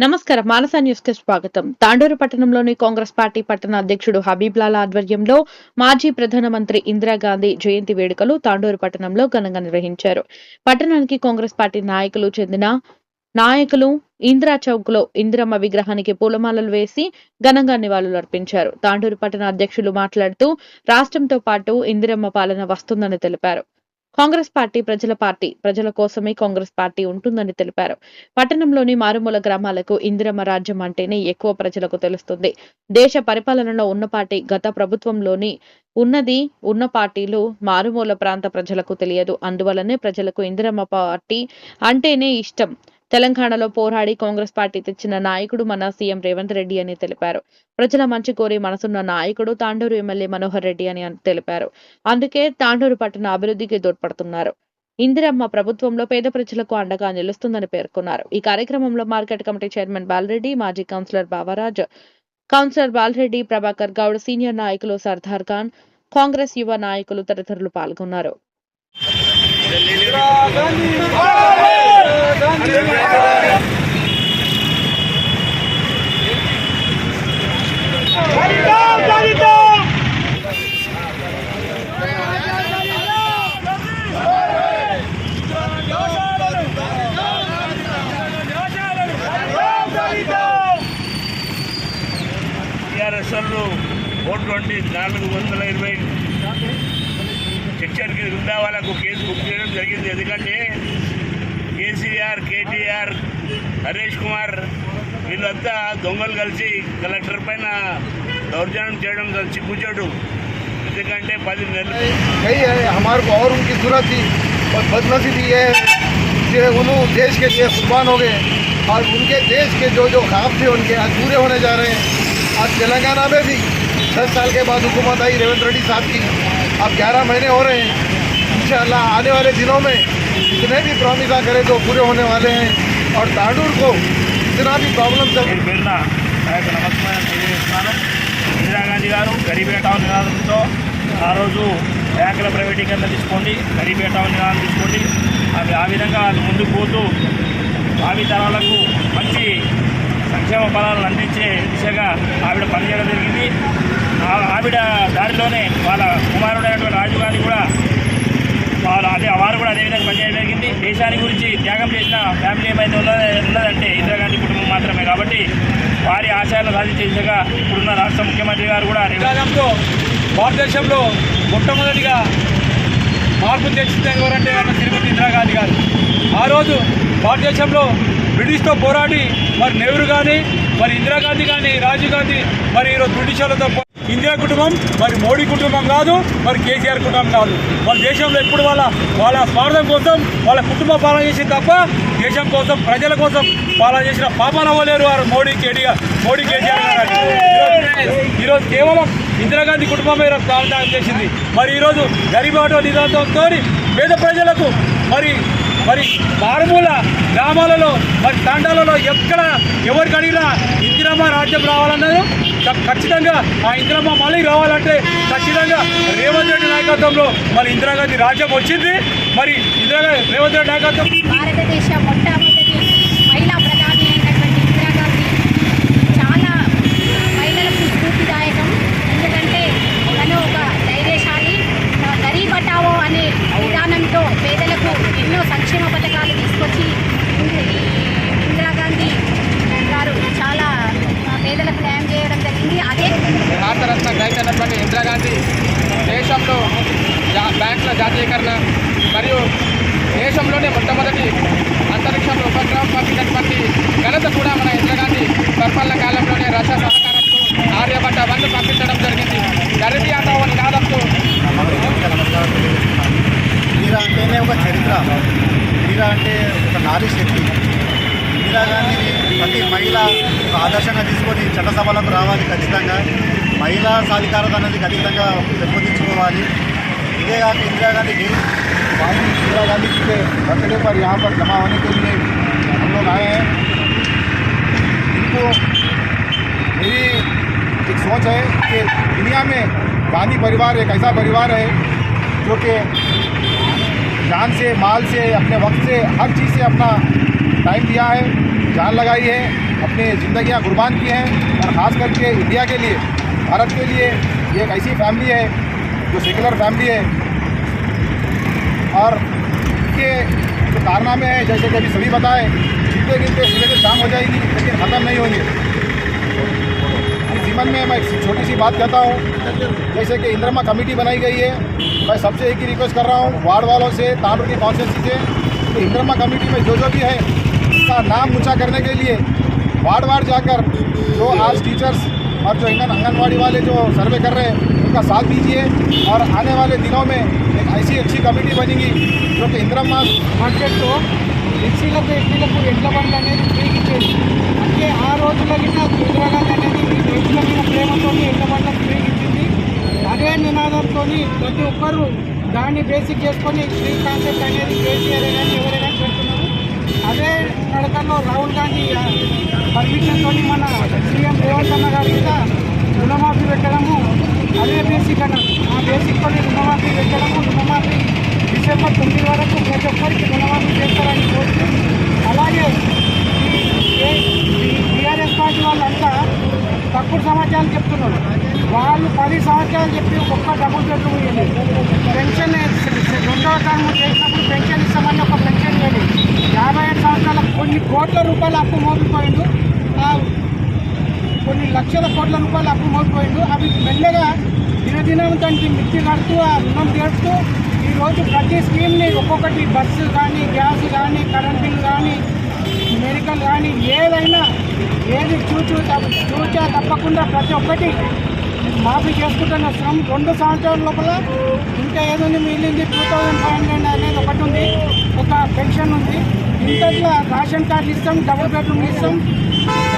నమస్కారం. మానస న్యూస్కి స్వాగతం. తాండూరు పట్టణంలోని కాంగ్రెస్ పార్టీ పట్టణ అధ్యక్షుడు హబీబ్ లాల్ ఆధ్వర్యంలో మాజీ ప్రధానమంత్రి ఇందిరాగాంధీ జయంతి వేడుకలు తాండూరు పట్టణంలో ఘనంగా నిర్వహించారు. పట్టణానికి కాంగ్రెస్ పార్టీ నాయకులు చెందిన నాయకులు ఇందిరా చౌక్లో ఇందిరమ్మ విగ్రహానికి పూలమాలలు వేసి ఘనంగా నివాళులు అర్పించారు. తాండూరు పట్టణ అధ్యక్షులు మాట్లాడుతూ రాష్ట్రంతో పాటు ఇందిరమ్మ పాలన వస్తుందని తెలిపారు. కాంగ్రెస్ పార్టీ ప్రజల పార్టీ ప్రజల కోసమే కాంగ్రెస్ పార్టీ ఉంటుందని తెలిపారు. పట్టణంలోని మారుమూల గ్రామాలకు ఇందిరమ్మ రాజ్యం అంటేనే ఎక్కువ ప్రజలకు తెలుస్తుంది. దేశ పరిపాలనలో ఉన్న పార్టీ గత ప్రభుత్వంలోని ఉన్నది ఉన్న పార్టీలు మారుమూల ప్రాంత ప్రజలకు తెలియదు. అందువలనే ప్రజలకు ఇందిరమ్మ పార్టీ అంటేనే ఇష్టం. తెలంగాణలో పోరాడి కాంగ్రెస్ పార్టీ తెచ్చిన నాయకుడు మన సీఎం రేవంత్ రెడ్డి అని తెలిపారు. ప్రజల మంచి కోరి మనసున్న నాయకుడు తాండూరు ఎమ్మెల్యే మనోహర్ రెడ్డి అని తెలిపారు. అందుకే తాండూరు పట్టణ అభివృద్ధికి తోడ్పడుతున్నారు ఇందిరమ్మ ప్రభుత్వంలో పేద ప్రజలకు అండగా నిలుస్తుందని పేర్కొన్నారు. ఈ కార్యక్రమంలో మార్కెట్ కమిటీ చైర్మన్ బాలరెడ్డి మాజీ councillor Bavaraj councillor Balareddy Prabhakar Goud senior నాయకులు సర్దార్ ఖాన్ కాంగ్రెస్ యువ నాయకులు తదితరులు పాల్గొన్నారు. టీఆర్ఎస్ వాళ్ళు నాలుగు వందల ఇరవై శిక్షణకి ఉందా వాళ్ళకు కేసు బుక్ చేయడం జరిగింది. ఎందుకంటే కేసీఆర్ కేటీఆర్ హరీష్ కుమార్ వీళ్ళంతా దొంగలు కలిసి కలెక్టర్ పైన దౌర్జన్యం చేయడం చిక్కుచాడు ఎందుకంటే పది నెలలు कही है हमारे को और उनकी जरूरत थी और बदनसीबी ये है कि उन्होंने देश के लिए कुर्बान हो गए और उनके देश के जो जो ख्वाब थे उनके आज पूरे होने जा रहे हैं आज तेलंगाना में भी दस साल के बाद हुकूमत आई रेवंत रेड्डी साहब की अब ग्यारह महीने हो रहे हैं इंशाल्लाह आने वाले दिनों में जितने भी प्रॉमिसा करें तो पूरे होने वाले हैं और तांडूर को जितना भी प्रॉब्लम चल పేరు పేరున నా యొక్క నమస్కారం తెలియజేస్తున్నాను ఇందిరాగాంధీ గారు గరీబ్ హటావ్ నినాదంతో ఆ రోజు బ్యాంకుల ప్రైవేటీకరణ తీసుకోండి గరీబ్ హటావ్ నినాదం తీసుకోండి అవి ఆ విధంగా అది ముందుకు పోతూ భావి తరాలకు మంచి సంక్షేమ ఫలాలను అందించే దిశగా ఆవిడ పనిచేయడం జరిగింది ఆ- ఆవిడ దారిలోనే వాళ్ళ కుమారుడైనటువంటి రాజీవ్ గాంధీ కూడా వాళ్ళు అదేవిధంగా విధంగా పనిచేయడం జరిగింది. దేశాన్ని గురించి త్యాగం చేసిన ఫ్యామిలీ ఏమైతే ఉన్నది ఉన్నదంటే ఇందిరాగాంధీ కుటుంబం మాత్రమే. కాబట్టి వారి ఆశయాలను సాధించే దిశగా ఇప్పుడున్న రాష్ట్ర ముఖ్యమంత్రి గారు కూడా రేవంత్ భారతదేశంలో మొట్టమొదటిగా మార్పు తెచ్చింది ఎవరంటే అన్న తిరుపతి ఇందిరాగాంధీ గారు. ఆ రోజు భారతదేశంలో బ్రిటిష్తో పోరాడి మరి నెహ్రూ కానీ మరి ఇందిరాగాంధీ కానీ రాజీవ్ గాంధీ మరి ఈరోజు బ్రిటిషర్లతో ఇండియా కుటుంబం మరి మోడీ కుటుంబం కాదు మరి కేసీఆర్ కుటుంబం కాదు. వాళ్ళ దేశంలో ఎప్పుడు వాళ్ళ వాళ్ళ స్వార్థం కోసం వాళ్ళ కుటుంబ పాలన చేసి తప్ప దేశం కోసం ప్రజల కోసం పాలన చేసిన పాపన అవ్వలేరు వారు మోడీ కేటీఆర్ మోడీ కేసీఆర్ గారు ఈరోజు- కేవలం ఇందిరాగాంధీ కుటుంబమే ప్రారంభం చేసింది. మరి ఈరోజు గరీబాటో నిదానంతో పేద ప్రజలకు మరి మరి మారుమూల గ్రామాలలో మరి తండాలలో ఎక్కడ ఎవరికి అడిగినా ఇంద్రమ్మ రాజ్యం రావాలన్నారు ఖచ్చితంగా ఆ ఇంద్రమ్మ మళ్ళీ రావాలంటే ఖచ్చితంగా రేవంత్ రెడ్డి నాయకత్వంలో మరి ఇందిరాగాంధీ రాజ్యం వచ్చింది. మరి ఇందిరా రేవంత్ రెడ్డి నాయకత్వం భారతదేశం మొట్టమొదటి మహిళా ప్రధాని అయినటువంటి ఇందిరాగాంధీ చాలా మహిళలకు స్ఫూర్తిదాయకం ఎందుకంటే తను ఒక ధైర్యశాలి ఆ, గరీబ్ హటావో అనే విధానంతో పేదలకు ఎన్నో సంక్షేమ పథకాలు తీసుకొచ్చి ఇంది- ఈ ఇందిరాగాంధీ గారు చాలా ఆ, పేదలకు న్యాయం చేయడం జరిగింది అదే భారతరత్న గ్రహీత అయినటువంటి ఇందిరాగాంధీ దేశంలో జా- జాతీయకరణ మరియు దేశంలోనే మొట్టమొదటి అంతరిక్షంలో ఉపగ్రహం పంపినటువంటి ఘనత కూడా మన ఇందిరాగాంధీ పరిపాలన కాలంలోనే రష్యా సహకారంతో ఆర్యభట్ట వన్ను పంపించడం జరిగింది. గరిబీ ఆటో నినాదంతో మీరా అంటేనే ఒక చరిత్ర. మీరా అంటే ఒక నారీ శక్తి. మీరా గాంధీని ప్రతి మహిళ ఒక ఆదర్శంగా తీసుకొని చట్టసభలకు రావాలి ఖచ్చితంగా. మహిళా సాధికారత అనేది ఖచ్చితంగా పెంపొందించుకోవాలి. ये कि इंदिरा गांधी जी, माननीय इंदिरा गांधी जी के बर्थडे पर यहाँ पर जमा होने के लिए हम लोग आए हैं। इनको मेरी एक सोच है कि दुनिया में गांधी परिवार एक ऐसा परिवार है जो कि जान से, माल से, अपने वक्त से, हर चीज़ से अपना टाइम दिया है, जान लगाई है, अपने ज़िंदियाँ कुर्बान की हैं और ख़ास करके इंडिया के लिए, भारत के लिए एक ऐसी फैमिली है जो सेकुलर फैमिली है, और के जो कारनामे हैं, जैसे कि अभी सभी बताए गिनते गिनते सुबह से शाम हो जाएगी, लेकिन ख़त्म नहीं होंगे। इस जीवन में मैं एक छोटी सी बात कहता हूँ, जैसे कि इंद्रमा कमेटी बनाई गई है, मैं सबसे एक ही रिक्वेस्ट कर रहा हूँ, वार्ड वालों से तांडू की कॉन्स्टेंसी से, कि इंद्रमा कमेटी में जो जो भी है, उसका नाम ऊँचा करने के लिए वार्ड वार्ड जाकर जो आज टीचर्स और जो इंगन आंगनबाड़ी वाले जो सर्वे कर रहे हैं उनका साथ दीजिए और आने वाले दिनों में एक ऐसी अच्छी कमेटी बनेगी जो कि इंद्रमा మార్కెట్లో ఎస్సీలకు ఎస్టీలకు ఎడ్ల బండ్లు అనేది ఫ్రీకి ఇచ్చేది అంటే ఆ రోజుల కింద ఇందిరాగాంధీ అనేది ఈ రైతుల మీద ప్రేమతో ఎడ్ల బండ్లకు ఫ్రీకి ఇచ్చింది అదే నినాదంతో ప్రతి ఒక్కరు దాన్ని బేసిక్ చేసుకొని ఫ్రీ కాన్సెప్ట్ అనేది కేసీఆర్ కానీ ఎవరైనా పెడుతున్నారు అదే నడకల్లో రాహుల్ గాంధీ పర్మిషన్తో మన సీఎం రేవంత్ అన్న గారి మీద రుణమాఫీ పెట్టడము అదే బేసిక్ అన్న. ఆ బేసిక్ తోని రుణమాఫీ పెట్టడము రుణమాఫీ డిసెంబర్ తొమ్మిది వరకు ప్రతి ఒక్కరికి రుణమాఫీ చేస్తారని కోరుతూ అలాగే టీఆర్ఎస్ పార్టీ వాళ్ళంతా తప్పుడు సమాచారం చెప్తున్నారు. వాళ్ళు పది సంవత్సరాలు చెప్పి ఒక్క డబుల్ బెడ్రూమ్ ఇవ్వలేదు పెన్షన్ రెండవ టర్మ్ చేసినప్పుడు పెన్షన్ ఇస్తామని ఒక పెన్షన్ ఇవ్వలేదు యాభై ఐదు సంవత్సరాల కొన్ని కోట్ల రూపాయలు అప్పు మోగిపోయిండు కొన్ని లక్షల కోట్ల రూపాయలు అప్పు మోపిపోయిండు అవి మెల్లగా దినదినం దానికి మిత్తి కడుతూ ఆ రుణం తీరుస్తూ ఈరోజు ప్రతి స్కీమ్ని ఒక్కొక్కటి బస్సు కానీ గ్యాస్ కానీ కరెంట్ బిల్ కానీ మెడికల్ కానీ ఏదైనా ఏది చూచూ చూచా తప్పకుండా ప్రతి ఒక్కటి మాఫీ చేసుకుంటున్న శ్రమ రెండు సంవత్సరాల లోపల ఇంకా ఏదో మిగిలింది. టూ థౌజండ్ ఫైవ్ హండ్రెడ్ అనేది ఒకటి ఉంది. ఒక పెన్షన్ ఉంది. ఇంతట్లో రేషన్ కార్డులు ఇస్తాం డబుల్ బెడ్రూమ్ ఇస్తాం.